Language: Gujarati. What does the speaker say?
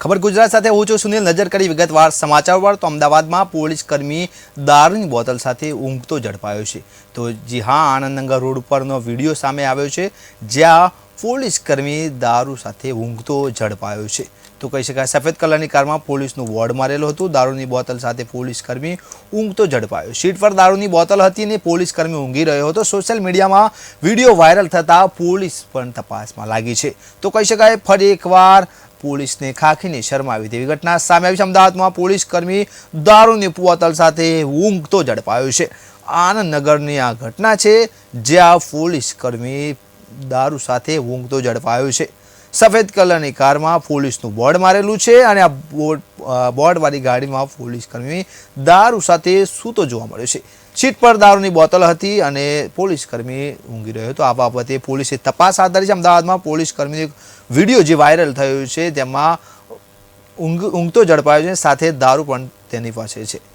ખબર ગુજરાત સાથે હું છું સુનિલ. નજર કરી વિગતવાર સમાચાર પર. તો અમદાવાદમાં પોલીસ કર્મી દારૂની બોટલ સાથે ઊંઘતો ઝડપાયો છે. તો જી હા આનંદનગર રોડ પરનો વીડિયો સામે આવ્યો છે, જ્યાં પોલીસ કર્મી દારૂ સાથે ઊંઘતો ઝડપાયો છે. તો કહી શકાય સફેદ કલરની કારમાં પોલીસનું વોર્ડ મારેલું હતું. દારૂની બોટલ સાથે પોલીસ કર્મી ઊંઘતો ઝડપાયો. સીટ પર દારૂની બોટલ હતી અને પોલીસ કર્મી ઊંઘી રહ્યો હતો. સોશિયલ મીડિયામાં વીડિયો વાયરલ થતાં પોલીસ પણ તપાસમાં લાગી છે. તો કહી શકાય ફરી એકવાર પોલીસને ખાખીને શરમાવી તેવી ઘટના સામે આવી છે. અમદાવાદમાં પોલીસ કર્મી દારૂની પુવાતલ સાથે ઊંઘતો ઝડપાયો છે. આનંદનગરની આ ઘટના છે જ્યાં પોલીસ કર્મી દારૂ સાથે ઊંઘતો ઝડપાયો છે. સફેદ કલરની કારમાં પોલીસનું બોર્ડ મારેલું છે અને આ બોર્ડ બોર્ડવાળી ગાડીમાં પોલીસ કર્મી દારૂ સાથે સૂતો જોવા મળ્યો છે. સીટ પર દારૂની બોટલ હતી અને પોલીસ કર્મી ઊંઘી રહ્યો હતો. આ બાબતે પોલીસે તપાસ હાથ ધરી છે. અમદાવાદમાં પોલીસ કર્મીનો એક વીડિયો જે વાયરલ થયો છે, તેમાં ઊંઘ, ઊંઘતો ઝડપાયો છે સાથે દારૂ પણ તેની પાસે છે.